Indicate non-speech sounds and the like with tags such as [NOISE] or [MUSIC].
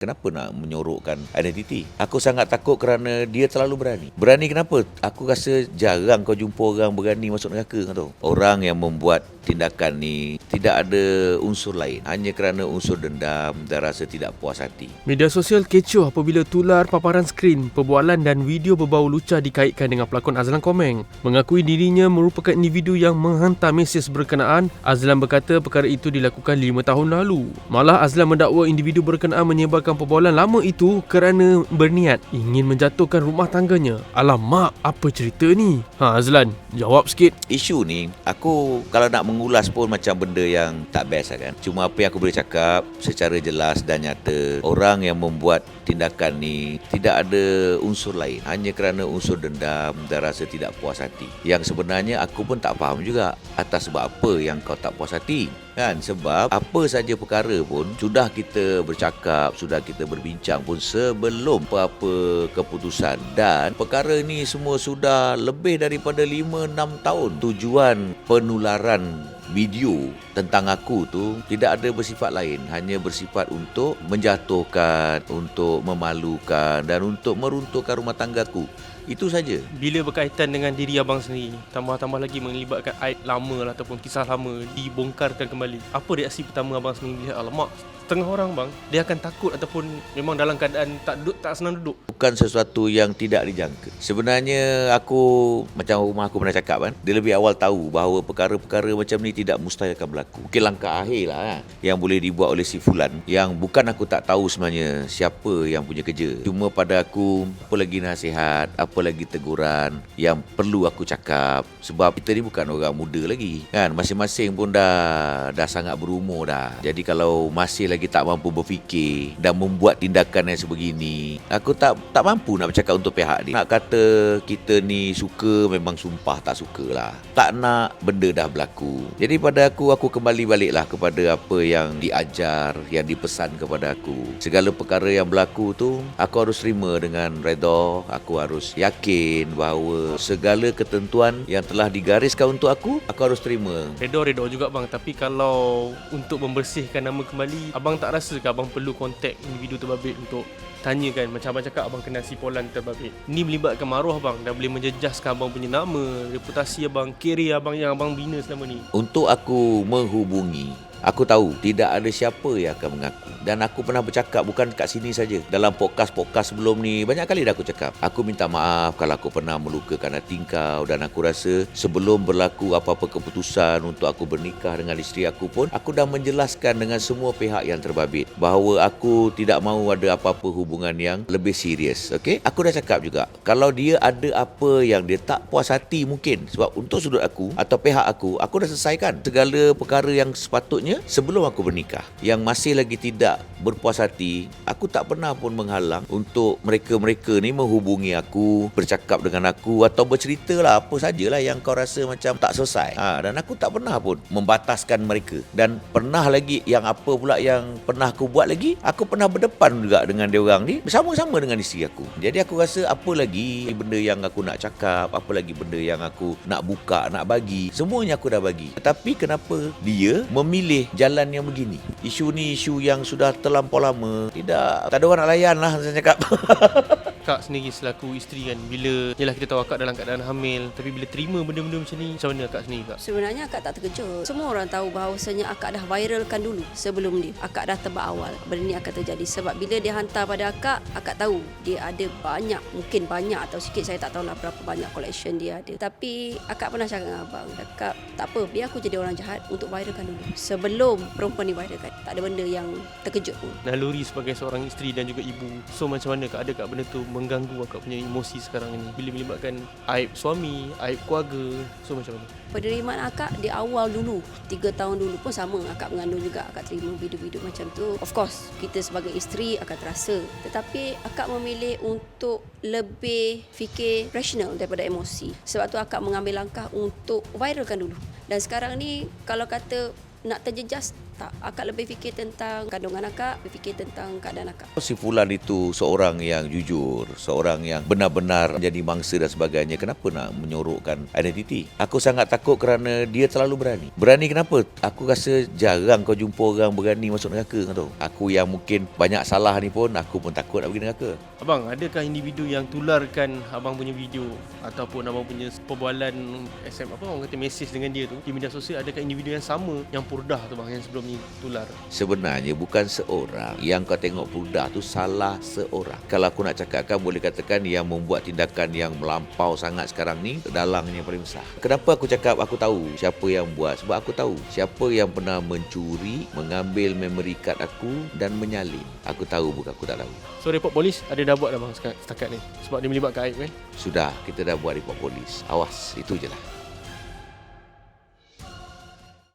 Kenapa nak menyorokkan identiti? Aku sangat takut kerana dia terlalu berani. Berani kenapa? Aku rasa jarang kau jumpa orang berani masuk neraka kau tahu. Orang yang membuat tindakan ni tidak ada unsur lain. Hanya kerana unsur dendam dan rasa tidak puas hati. Media sosial kecoh apabila tular paparan skrin, perbualan dan video berbau lucah dikaitkan dengan pelakon Azlan Komeng. Mengakui dirinya merupakan individu yang menghantar mesej berkenaan, Azlan berkata perkara itu dilakukan 5 tahun lalu. Malah Azlan mendakwa individu berkenaan menyebarkan perbualan lama itu kerana berniat ingin menjatuhkan rumah tangganya. Alamak, apa cerita ni? Ha Azlan, jawab sikit. Isu ni aku kalau nak mengulas pun macam benda yang tak best lah kan. Cuma apa yang aku boleh cakap secara jelas dan nyata orang yang membuat tindakan ni tidak ada unsur lain hanya kerana unsur dendam dan rasa tidak puas hati. Yang sebenarnya aku pun tak faham juga atas sebab apa yang kau tak puas hati. Kan? Sebab apa saja perkara pun sudah kita bercakap, sudah kita berbincang pun sebelum apa-apa keputusan. Dan perkara ni semua sudah lebih daripada 5 6 tahun. Tujuan penularan video tentang aku tu tidak ada bersifat lain. Hanya bersifat untuk menjatuhkan untuk memalukan dan untuk meruntuhkan rumah tanggaku itu saja Bila berkaitan dengan diri abang sendiri, tambah-tambah lagi melibatkan aib lama lah, ataupun kisah lama dibongkarkan kembali. Apa reaksi pertama abang sendiri lihat alamak setengah orang bang dia akan takut ataupun memang dalam keadaan tak duduk tak senang duduk. bukan sesuatu yang tidak dijangka. Sebenarnya aku macam rumah aku pernah cakap kan, dia lebih awal tahu bahawa perkara-perkara macam ni tidak mustahil akan berlaku. Mungkin langkah akhir lah kan, yang boleh dibuat oleh si Fulan yang bukan aku tak tahu sebenarnya siapa yang punya kerja. Cuma pada aku apa lagi nasihat, apa lagi teguran yang perlu aku cakap sebab kita ni bukan orang muda lagi kan masing-masing pun dah dah sangat berumur dah. Jadi kalau masih lagi tak mampu berfikir dan membuat tindakan yang sebegini, aku tak tak mampu nak bercakap untuk pihak ni. Nak kata kita ni suka memang sumpah tak suka lah. Tak nak benda dah berlaku. Jadi pada aku, aku kembali baliklah kepada apa yang diajar, yang dipesan kepada aku. Segala perkara yang berlaku tu, aku harus terima dengan redha. Aku harus yakin bahawa segala ketentuan yang telah digariskan untuk aku, aku harus terima. Redor-redor juga bang. Tapi kalau untuk membersihkan nama kembali Abang tak rasa ke abang perlu kontak individu terbabit untuk tanyakan? Macam abang cakap abang kenal si Polan terbabit. Ni melibatkan maruah abang Dan boleh menjejaskan abang punya nama Reputasi abang, career abang yang abang bina selama ni. Untuk aku menghubungi Aku tahu tidak ada siapa yang akan mengaku. Dan aku pernah bercakap bukan kat sini saja Dalam podcast-podcast sebelum ni. Banyak kali dah aku cakap. Aku minta maaf kalau aku pernah melukakan hati kau. Dan aku rasa sebelum berlaku apa-apa keputusan Untuk aku bernikah dengan isteri aku pun Aku dah menjelaskan dengan semua pihak yang terbabit Bahawa aku tidak mahu ada apa-apa hubungan yang lebih serius. Okay? Aku dah cakap juga Kalau dia ada apa yang dia tak puas hati mungkin Sebab untuk sudut aku atau pihak aku Aku dah selesaikan segala perkara yang sepatutnya sebelum aku bernikah Yang masih lagi tidak berpuas hati Aku tak pernah pun menghalang Untuk mereka-mereka ni menghubungi aku Bercakap dengan aku Atau bercerita lah apa sajalah yang kau rasa macam tak selesai. Ha, Dan aku tak pernah pun membataskan mereka. Dan pernah lagi yang apa pula yang pernah aku buat lagi Aku pernah berdepan juga dengan dia orang ni Bersama-sama dengan isteri aku. Jadi aku rasa apa lagi benda yang aku nak cakap Apa lagi benda yang aku nak buka, nak bagi Semuanya aku dah bagi. Tapi kenapa dia memilih jalan yang begini. Isu ni isu yang sudah terlampau lama. Tidak, tak ada orang nak layan lah saya cakap [LAUGHS] Kak sendiri selaku isteri kan Bila Yelah kita tahu akak dalam keadaan hamil Tapi bila terima benda-benda macam ni Macam mana akak sendiri kak? Sebenarnya akak tak terkejut. Semua orang tahu bahawasanya akak dah viralkan dulu sebelum dia. Akak dah tebak awal benda ni akan terjadi. Sebab bila dia hantar pada akak, akak tahu dia ada banyak, mungkin banyak atau sikit saya tak tahulah berapa banyak collection dia ada. Tapi akak pernah cakap dengan abang, akak tak apa, biar aku jadi orang jahat untuk viralkan dulu. Sebelum perempuan ni viralkan. Tak ada benda yang terkejut pun. Naluri sebagai seorang isteri dan juga ibu So macam mana kak? Ada kak benda tu mengganggu akak punya emosi sekarang ni. Bila melibatkan aib suami, aib keluarga So macam mana? Penerimaan akak di awal dulu 3 tahun dulu pun sama. Akak mengandung juga Akak terima video-video macam tu. Of course Kita sebagai isteri akan terasa. Tetapi akak memilih untuk Lebih fikir rasional daripada emosi. Sebab tu akak mengambil langkah untuk Viralkan dulu. Dan sekarang ni Kalau kata nak terjejas tak. Akak lebih fikir tentang kandungan akak, berfikir tentang keadaan akak. Si Fulan itu seorang yang jujur, seorang yang benar-benar menjadi mangsa dan sebagainya. Kenapa nak menyorokkan identiti? Aku sangat takut kerana dia terlalu berani. Berani kenapa? Aku rasa jarang kau jumpa orang berani masuk neraka kau tahu. Aku yang mungkin banyak salah ni pun aku pun takut nak pergi neraka. Abang, adakah individu yang tularkan abang punya video ataupun abang punya perbualan SM apa orang kata mesej dengan dia tu di media sosial adakah individu yang sama yang purdah tu bang yang sebelum ni tular? Sebenarnya bukan seorang. Yang kau tengok purdah tu salah seorang. Kalau aku nak cakapkan boleh katakan Yang membuat tindakan yang melampau sangat sekarang ni Dalangnya paling besar. Kenapa aku cakap aku tahu siapa yang buat? Sebab aku tahu siapa yang pernah mencuri Mengambil memory card aku Dan menyalin. Aku tahu bukan aku tak tahu. So report polis ada dah buat dah bang setakat, setakat ni? Sebab dia melibatkan Aib kan? Sudah kita dah buat report polis. Awas itu je lah